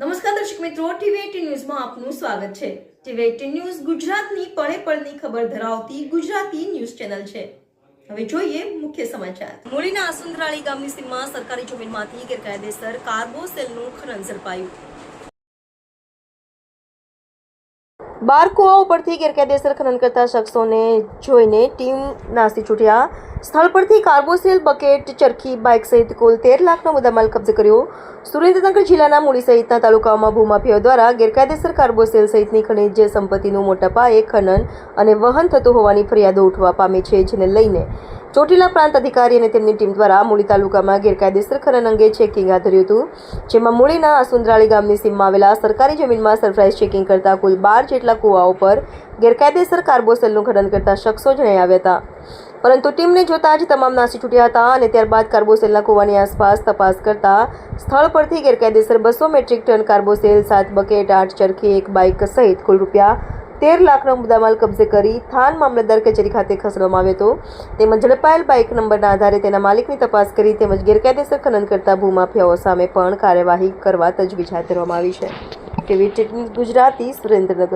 નમસ્કાર દર્શક મિત્રો ટીવી ન્યૂઝમાં આપનું સ્વાગત છે. ટીવી ન્યૂઝ ગુજરાતની પળે પળની ખબર ધરાવતી ગુજરાતી ન્યૂઝ ચેનલ છે. હવે જોઈએ મુખ્ય સમાચાર. મૂળીના આસુંદરાળી ગામની સીમમાં સરકારી જમીનમાંથી ગેરકાયદેસર કાર્બોસેલનું ખનન ઝડપાયું. બાર કુવાઓ પરથી ગેરકાયદેસર ખનન કરતા શખ્સોને જોઈને ટીમ નાસી છૂટ્યા. સ્થળ પરથી કાર્બોસેલ બકેટ, ચરખી, બાઇક સહિત કુલ તેર લાખનો મુદ્દામાલ કબજે કર્યો. સુરેન્દ્રનગર જિલ્લાના મૂળી સહિતના તાલુકાઓમાં ભૂમાફિયાઓ દ્વારા ગેરકાયદેસર કાર્બોસેલ સહિતની ખનિજ સંપત્તિનું મોટા પાયે ખનન અને વહન થતું હોવાની ફરિયાદો ઉઠવા પામી છે, જેને લઈને ચોટીલા પ્રાંત અધિકારી અને તેમની ટીમ દ્વારા મૂળી તાલુકામાં ગેરકાયદેસર ખનન અંગે ચેકિંગ હાથ ધર્યું હતું. જેમાં મૂળીના અસુંદરાળી ગામની સીમમાં આવેલા સરકારી જમીનમાં સરપ્રાઇઝ ચેકિંગ કરતા કુલ બાર જેટલા કુવાઓ પર ગેરકાયદેસર કાર્બોસેલનું ખનન કરતા શખ્સો જણાઈ આવ્યા હતા. પરંતુ ટીમને જોતા જ તમામ નાસી છૂટ્યા હતા અને ત્યારબાદ કાર્બોસેલના કુવાની આસપાસ તપાસ કરતા સ્થળ પરથી ગેરકાયદેસર બસો મેટ્રિક ટન કાર્બોસેલ, સાત બકેટ, આઠ ચરખી, એક બાઇક સહિત કુલ રૂપિયા તેર લાખનો મુદ્દામાલ કબજે કરી થાન મામલતદાર કચેરી ખાતે ખસેડવામાં આવ્યો હતો. તેમજ ઝડપાયેલ બાઇક નંબરના આધારે તેના માલિકની તપાસ કરી તેમજ ગેરકાયદેસર ખનન કરતા ભૂમાફિયાઓ સામે પણ કાર્યવાહી કરવા તજવીજ હાથ ધરવામાં આવી છે. ટીવી ગુજરાતી સુરેન્દ્રનગર?